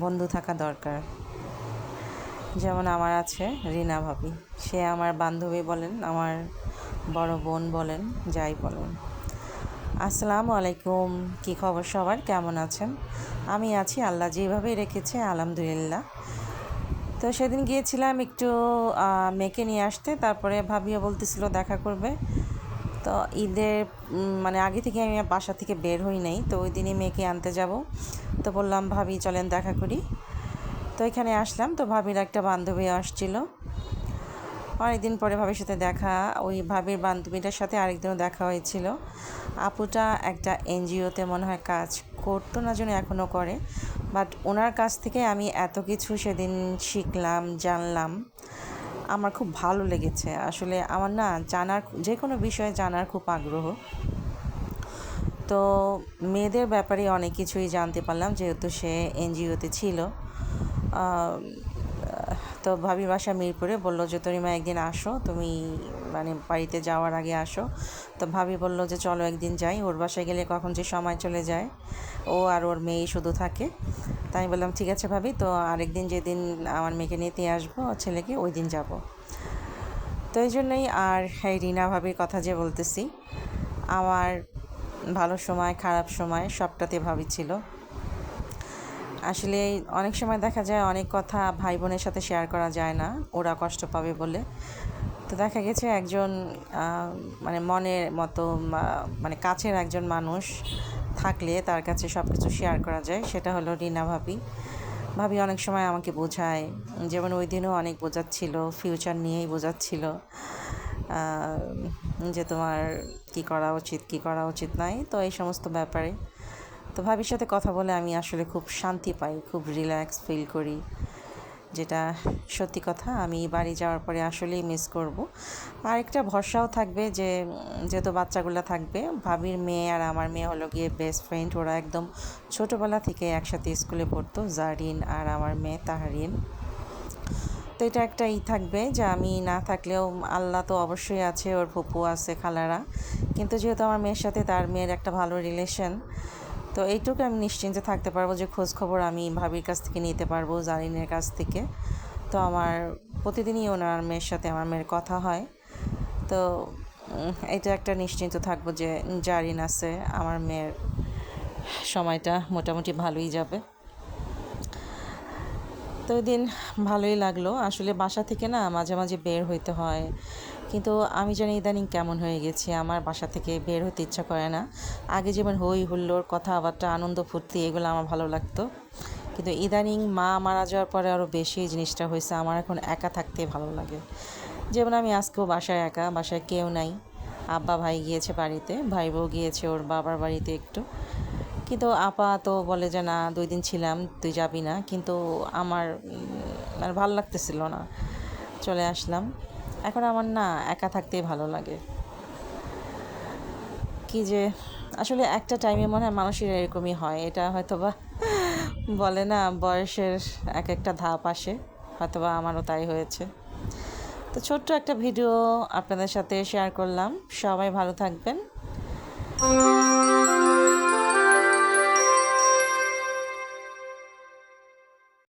বন্ধু থাকা দরকার। যেমন আমার আছে রিনা ভাবি। সে আমার বান্ধবী বলেন, আমার বড় বোন বলেন, যাই বলেন। আসসালামু আলাইকুম, কী খবর সবার? কেমন আছেন? আমি আছি আল্লাহ যেভাবেই রেখেছে, আলহামদুলিল্লাহ। তো সেদিন গিয়েছিলাম একটু মেকে নিয়ে আসতে, তারপরে ভাবিও বলতেছিল দেখা করবে। তো ঈদের মানে আগে থেকে আমি বাসা থেকে বের হই নাই, তো ওই দিনই মেয়েকে আনতে যাব। তো বললাম, ভাবি, চলেন দেখা করি। তো এখানে আসলাম, তো ভাবির একটা বান্ধবী আসছিল। অনেকদিন পরে ভাবির সাথে দেখা, ওই ভাবির বান্ধবীটার সাথে আরেকদিনও দেখা হয়েছিল। আপুটা একটা এনজিওতে মনে হয় কাজ করতো না যেন এখনও করে বাট ওনার কাছ থেকে আমি এত কিছু সেদিন শিখলাম, জানলাম। আমার খুব ভালো লেগেছে। আসলে আমার না জানার যে কোনো বিষয়ে জানার খুব আগ্রহ। তো মেয়েদের ব্যাপারে অনেক কিছুই জানতে পারলাম, যেহেতু সে এনজিওতে ছিল। তো ভাবি বাসা মিরপুরে বলল যে, তরিমা, একদিন আসো। তুমি মানে বাড়িতে যাওয়ার আগে আসো। তো ভাবি বলল যে, চলো একদিন যাই। ওর বাসায় গেলে কখন যে সময় চলে যায়, ও আর ওর মেয়ে শুধু থাকে। তাই আমি বললাম, ঠিক আছে ভাবি, তো আরেকদিন যেদিন আমার মেয়েকে নিতে আসব ছেলেকে ওই দিন যাব। তো এই জন্যই আর এই রিনা ভাবির কথা যে বলতেছি, আমার ভালো সময়, খারাপ সময় সবটাতে ভাবি ছিল। আসলে অনেক সময় দেখা যায় অনেক কথা ভাই বোনের সাথে শেয়ার করা যায় না, ওরা কষ্ট পাবে বলে। তো দেখা গেছে একজন মানে মনের মতো মানে কাছের একজন মানুষ থাকলে তার কাছে সব কিছু শেয়ার করা যায়, সেটা হলো রিনা ভাবি। ভাবি অনেক সময় আমাকে বোঝায়, যেমন ওই দিনও অনেক বোঝাচ্ছিল ফিউচার নিয়েই বোঝাচ্ছিল যে তোমার কি করা উচিত, কি করা উচিত নাই, তো এই সমস্ত ব্যাপারে। তো ভাবির সাথে কথা বলে আমি আসলে খুব শান্তি পাই, খুব রিল্যাক্স ফিল করি। যেটা সত্যি কথা, আমি বাড়ি যাওয়ার পরে আসলেই মিস করব। আর একটা ভরসাও থাকবে যে, যেহেতু বাচ্চাগুলো থাকবে, ভাবির মেয়ে আর আমার মেয়ে হলো গিয়ে বেস্ট ফ্রেন্ড ওরা একদম ছোটোবেলা থেকে একসাথে স্কুলে পড়তো, জারিন আর আমার মেয়ে তাহারিন। তো এটা একটা ই থাকবে যে, আমি না থাকলেও আল্লাহ তো অবশ্যই আছে, ওর ফুপু আছে, খালারা। কিন্তু যেহেতু আমার মেয়ের সাথে, তার মেয়ের একটা ভালো রিলেশন তো এইটুকু আমি নিশ্চিন্তে থাকতে পারব যে খোঁজ খবর আমি ভাবির কাছ থেকে নিতে পারব, জারিনের কাছ থেকে। তো আমার প্রতিদিনই ওনার মেয়ের সাথে আমার মেয়ের কথা হয়। তো এটা একটা নিশ্চিন্ত থাকব যে জারিন আছে, আমার মেয়ের সময়টা মোটামুটি ভালোই যাবে। তো ওই দিন ভালোই লাগল। আসলে বাসা থেকে না মাঝে মাঝে বের হইতে হয়। কিন্তু আমি জানি ইদানিং কেমন হয়ে গেছি। আমার বাসা থেকে বের হতে ইচ্ছা করে না। আগে যেমন হই হুল্লোড়, কথাবার্তা, আনন্দ, ফুর্তি এগুলো আমার ভালো লাগতো। কিন্তু ইদানিং মা মারা যাওয়ার পরে আরও বেশি জিনিসটা হয়েছে। আমার এখন একা থাকতে ভালো লাগে। যেমন আমি আজকেও বাসায় একা, বাসায় কেউ নাই। আব্বা ভাই গিয়েছে বাড়িতে, ভাই বউ গিয়েছে ওর বাবার বাড়িতে একটু। কিন্তু আপা তো বলে যে না, দুই দিন ছিলাম, তুই যাবি না। কিন্তু আমার মানে ভালো লাগতেছিল না। চলে আসলাম। এখন আমার না, একা থাকতেই ভালো লাগে। কি যে, আসলে একটা টাইমে মনে হয় মানুষের এরকমই হয়। এটা হয়তো বা বলে না, বয়সের এক একটা ধাপ আসে। হয়তো বা আমারও তাই হয়েছে। তো ছোট্ট একটা ভিডিও আপনাদের সাথে শেয়ার করলাম। সবাই ভালো থাকবেন।